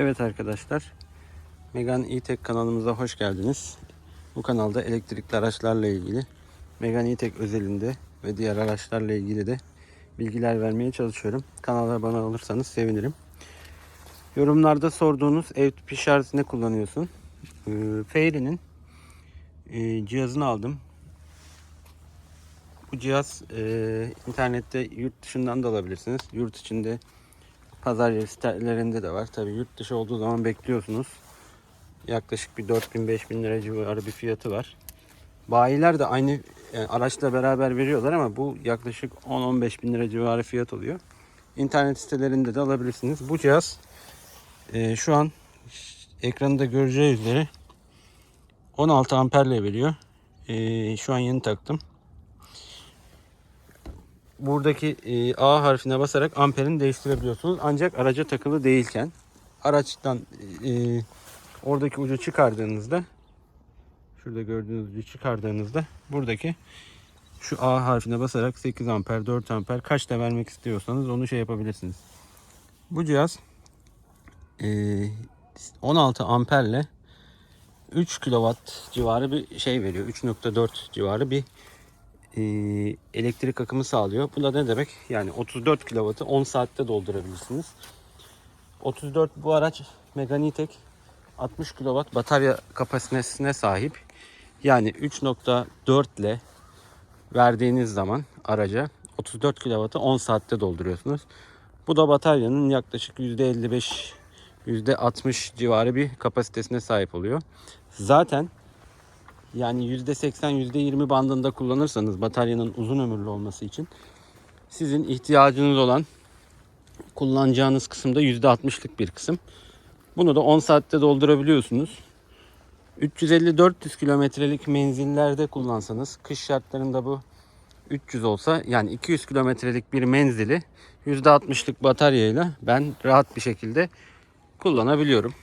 Evet arkadaşlar. Megan E-Tech kanalımıza hoş geldiniz. Bu kanalda elektrikli araçlarla ilgili Megan E-Tech özelinde ve diğer araçlarla ilgili de bilgiler vermeye çalışıyorum. Kanala abone olursanız sevinirim. Yorumlarda sorduğunuz ev tipi şarj ne kullanıyorsun? Ee, Fairy'nin e, cihazını aldım. Bu cihaz e, internette yurt dışından da alabilirsiniz. Yurt içinde pazar yeri sitelerinde de var. Tabi yurt dışı olduğu zaman bekliyorsunuz. Yaklaşık bir 4000-5000 lira civarı bir fiyatı var. Bayiler de aynı yani araçla beraber veriyorlar ama bu yaklaşık 10-15 bin lira civarı fiyat oluyor. İnternet sitelerinde de alabilirsiniz. Bu cihaz e, şu an ekranında göreceği üzere 16 amperle veriyor. E, şu an yeni taktım buradaki e, A harfine basarak amperini değiştirebiliyorsunuz. Ancak araca takılı değilken araçtan e, oradaki ucu çıkardığınızda şurada gördüğünüz ucu çıkardığınızda buradaki şu A harfine basarak 8 amper 4 amper kaçta vermek istiyorsanız onu şey yapabilirsiniz. Bu cihaz e, 16 amperle 3 kW civarı bir şey veriyor. 3.4 civarı bir e, elektrik akımı sağlıyor. Bu da ne demek? Yani 34 kW'ı 10 saatte doldurabilirsiniz. 34 bu araç Meganitek 60 kW batarya kapasitesine sahip. Yani 3.4 ile verdiğiniz zaman araca 34 kW'ı 10 saatte dolduruyorsunuz. Bu da bataryanın yaklaşık %55 %60 civarı bir kapasitesine sahip oluyor. Zaten yani %80 %20 bandında kullanırsanız bataryanın uzun ömürlü olması için sizin ihtiyacınız olan kullanacağınız kısımda %60'lık bir kısım. Bunu da 10 saatte doldurabiliyorsunuz. 350-400 kilometrelik menzillerde kullansanız kış şartlarında bu 300 olsa yani 200 kilometrelik bir menzili %60'lık bataryayla ben rahat bir şekilde kullanabiliyorum.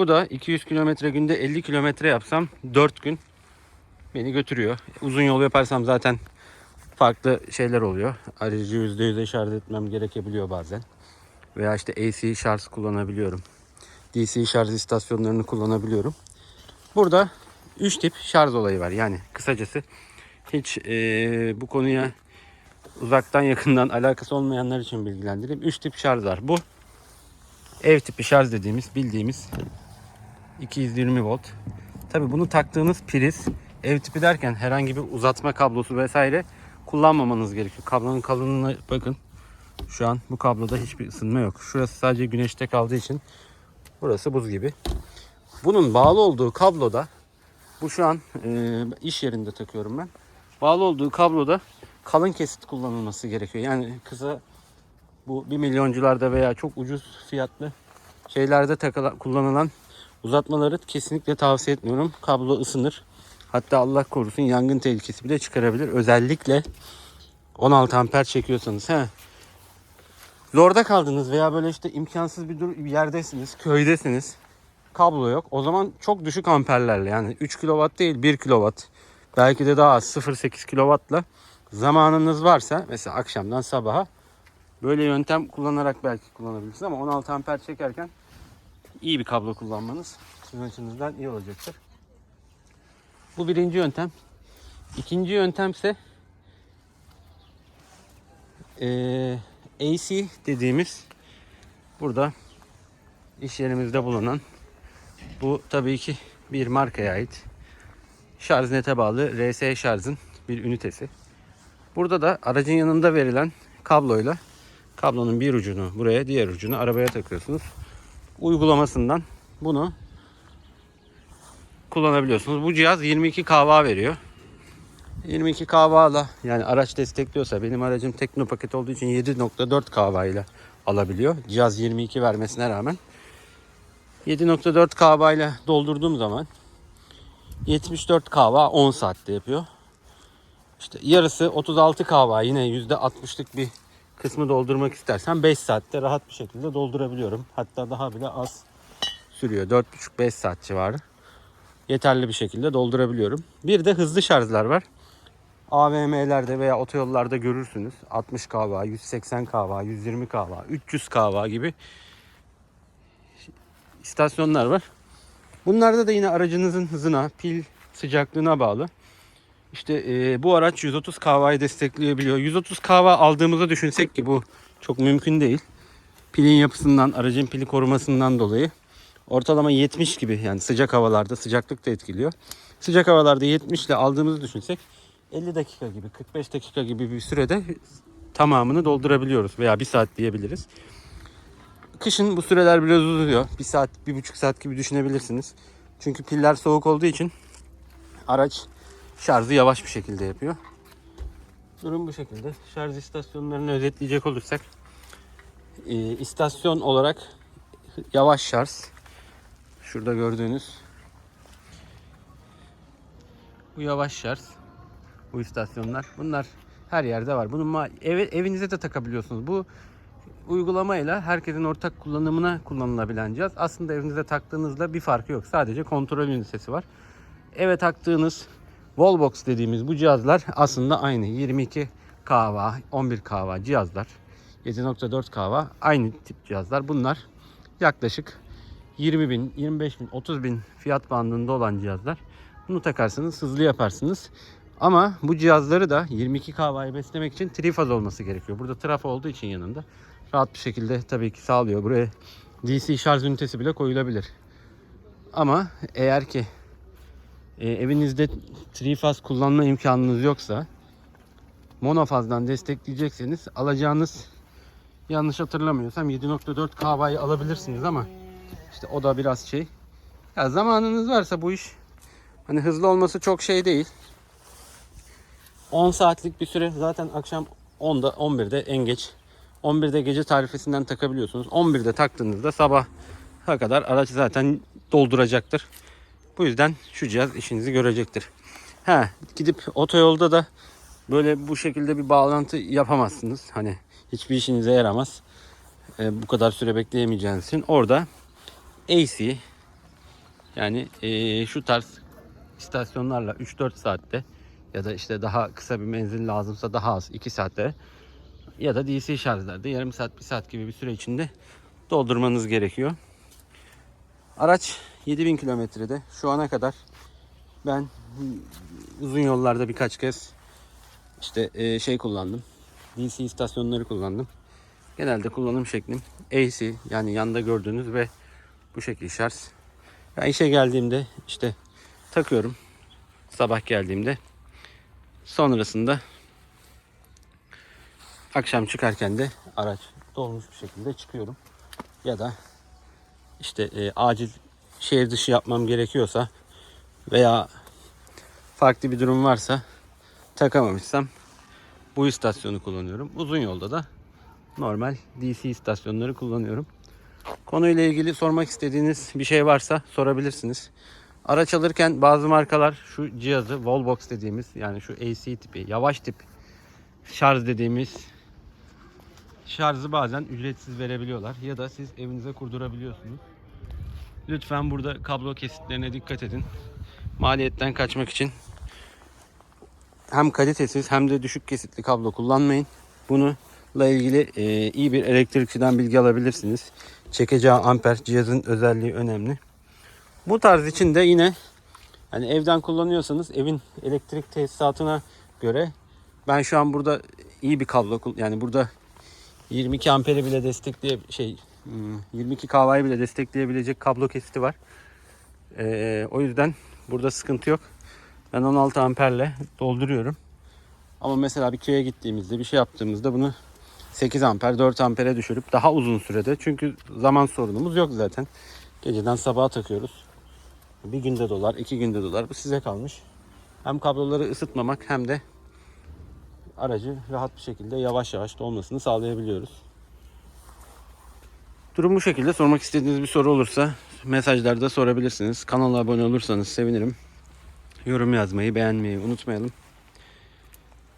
Bu da 200 kilometre günde 50 kilometre yapsam 4 gün beni götürüyor. Uzun yol yaparsam zaten farklı şeyler oluyor. Aracı %100'e şarj etmem gerekebiliyor bazen. Veya işte AC şarj kullanabiliyorum. DC şarj istasyonlarını kullanabiliyorum. Burada 3 tip şarj olayı var. Yani kısacası hiç e, bu konuya uzaktan yakından alakası olmayanlar için bilgilendireyim. 3 tip şarj var. Bu ev tipi şarj dediğimiz bildiğimiz 220 volt. Tabi bunu taktığınız priz ev tipi derken herhangi bir uzatma kablosu vesaire kullanmamanız gerekiyor. Kablonun kalınlığına bakın. Şu an bu kabloda hiçbir ısınma yok. Şurası sadece güneşte kaldığı için burası buz gibi. Bunun bağlı olduğu kabloda bu şu an e, iş yerinde takıyorum ben. Bağlı olduğu kabloda kalın kesit kullanılması gerekiyor. Yani kısa bu 1 milyoncularda veya çok ucuz fiyatlı şeylerde takılan, kullanılan uzatmaları kesinlikle tavsiye etmiyorum. Kablo ısınır. Hatta Allah korusun yangın tehlikesi bile çıkarabilir. Özellikle 16 amper çekiyorsanız. He. Zorda kaldınız veya böyle işte imkansız bir, dur bir yerdesiniz, köydesiniz. Kablo yok. O zaman çok düşük amperlerle yani 3 kW değil 1 kW belki de daha az 0.8 kW'la zamanınız varsa mesela akşamdan sabaha böyle yöntem kullanarak belki kullanabilirsiniz ama 16 amper çekerken iyi bir kablo kullanmanız sizin açınızdan iyi olacaktır. Bu birinci yöntem. İkinci yöntem ise eee, AC dediğimiz burada iş yerimizde bulunan bu tabii ki bir markaya ait şarj nete bağlı RS şarjın bir ünitesi. Burada da aracın yanında verilen kabloyla kablonun bir ucunu buraya diğer ucunu arabaya takıyorsunuz. Uygulamasından bunu kullanabiliyorsunuz. Bu cihaz 22 kW veriyor. 22 kW'la yani araç destekliyorsa benim aracım tekno paket olduğu için 7.4 kW ile alabiliyor. Cihaz 22 vermesine rağmen 7.4 kW ile doldurduğum zaman 74 kW 10 saatte yapıyor. İşte yarısı 36 kW yine %60'lık bir kısmı doldurmak istersen 5 saatte rahat bir şekilde doldurabiliyorum. Hatta daha bile az sürüyor. 4,5-5 saat civarı. Yeterli bir şekilde doldurabiliyorum. Bir de hızlı şarjlar var. AVM'lerde veya otoyollarda görürsünüz. 60 kW, 180 kW, 120 kW, 300 kW gibi istasyonlar var. Bunlarda da yine aracınızın hızına, pil sıcaklığına bağlı. İşte e, bu araç 130 kW'yi destekleyebiliyor. 130 kW aldığımızı düşünsek ki bu çok mümkün değil. Pilin yapısından, aracın pili korumasından dolayı ortalama 70 gibi yani sıcak havalarda sıcaklık da etkiliyor. Sıcak havalarda 70 ile aldığımızı düşünsek 50 dakika gibi 45 dakika gibi bir sürede tamamını doldurabiliyoruz veya bir saat diyebiliriz. Kışın bu süreler biraz uzuyor. Bir saat, bir buçuk saat gibi düşünebilirsiniz. Çünkü piller soğuk olduğu için araç şarjı yavaş bir şekilde yapıyor. Durum bu şekilde. Şarj istasyonlarını özetleyecek olursak e, istasyon olarak yavaş şarj. Şurada gördüğünüz bu yavaş şarj. Bu istasyonlar. Bunlar her yerde var. Bunu eve, evinize de takabiliyorsunuz. Bu uygulamayla herkesin ortak kullanımına kullanılabilen cihaz. Aslında evinizde taktığınızda bir farkı yok. Sadece kontrol ünitesi var. Eve taktığınız Wallbox dediğimiz bu cihazlar aslında aynı. 22 kW, 11 kW cihazlar. 7.4 kW aynı tip cihazlar. Bunlar yaklaşık 20 bin, 25 bin, 30 bin fiyat bandında olan cihazlar. Bunu takarsanız hızlı yaparsınız. Ama bu cihazları da 22 kW'yi beslemek için trifaz olması gerekiyor. Burada trafo olduğu için yanında rahat bir şekilde tabii ki sağlıyor. Buraya DC şarj ünitesi bile koyulabilir. Ama eğer ki e, evinizde trifaz kullanma imkanınız yoksa monofazdan destekleyecekseniz alacağınız yanlış hatırlamıyorsam 7.4 kW'yi alabilirsiniz ama işte o da biraz şey. Ya zamanınız varsa bu iş hani hızlı olması çok şey değil. 10 saatlik bir süre zaten akşam 10'da 11'de en geç 11'de gece tarifesinden takabiliyorsunuz. 11'de taktığınızda sabah kadar araç zaten dolduracaktır. Bu yüzden şu cihaz işinizi görecektir. Ha gidip otoyolda da böyle bu şekilde bir bağlantı yapamazsınız. Hani hiçbir işinize yaramaz. Ee, bu kadar süre bekleyemeyeceğiniz için orada AC yani ee, şu tarz istasyonlarla 3-4 saatte ya da işte daha kısa bir menzil lazımsa daha az 2 saatte ya da DC şarjlarda yarım saat bir saat gibi bir süre içinde doldurmanız gerekiyor. Araç 7000 kilometrede şu ana kadar ben uzun yollarda birkaç kez işte e, şey kullandım. DC istasyonları kullandım. Genelde kullanım şeklim AC yani yanda gördüğünüz ve bu şekil şarj. Ben işe geldiğimde işte takıyorum. Sabah geldiğimde sonrasında akşam çıkarken de araç dolmuş bir şekilde çıkıyorum. Ya da işte e, acil şehir dışı yapmam gerekiyorsa veya farklı bir durum varsa takamamışsam bu istasyonu kullanıyorum. Uzun yolda da normal DC istasyonları kullanıyorum. Konuyla ilgili sormak istediğiniz bir şey varsa sorabilirsiniz. Araç alırken bazı markalar şu cihazı Wallbox dediğimiz yani şu AC tipi yavaş tip şarj dediğimiz şarjı bazen ücretsiz verebiliyorlar ya da siz evinize kurdurabiliyorsunuz. Lütfen burada kablo kesitlerine dikkat edin. Maliyetten kaçmak için hem kalitesiz hem de düşük kesitli kablo kullanmayın. Bununla ilgili e, iyi bir elektrikçiden bilgi alabilirsiniz. Çekeceği amper cihazın özelliği önemli. Bu tarz için de yine hani evden kullanıyorsanız evin elektrik tesisatına göre ben şu an burada iyi bir kablo yani burada 22 amperi bile destekleye şey 22 kW'yi bile destekleyebilecek kablo kesiti var. Ee, o yüzden burada sıkıntı yok. Ben 16 amperle dolduruyorum. Ama mesela bir köye gittiğimizde bir şey yaptığımızda bunu 8 amper 4 ampere düşürüp daha uzun sürede çünkü zaman sorunumuz yok zaten. Geceden sabaha takıyoruz. Bir günde dolar, iki günde dolar. Bu size kalmış. Hem kabloları ısıtmamak hem de aracı rahat bir şekilde yavaş yavaş dolmasını sağlayabiliyoruz. Durum bu şekilde. Sormak istediğiniz bir soru olursa mesajlarda sorabilirsiniz. Kanala abone olursanız sevinirim. Yorum yazmayı, beğenmeyi unutmayalım.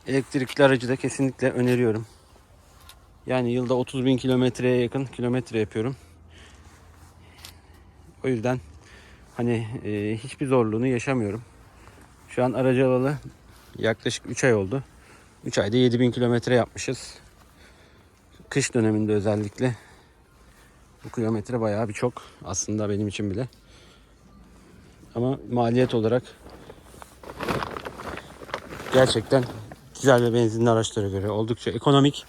Elektrikli aracı da kesinlikle öneriyorum. Yani yılda 30 bin kilometreye yakın kilometre yapıyorum. O yüzden hani e, hiçbir zorluğunu yaşamıyorum. Şu an aracı alalı yaklaşık 3 ay oldu. 3 ayda 7000 kilometre yapmışız. Kış döneminde özellikle Bu kilometre bayağı bir çok aslında benim için bile. Ama maliyet olarak gerçekten güzel ve benzinli araçlara göre oldukça ekonomik.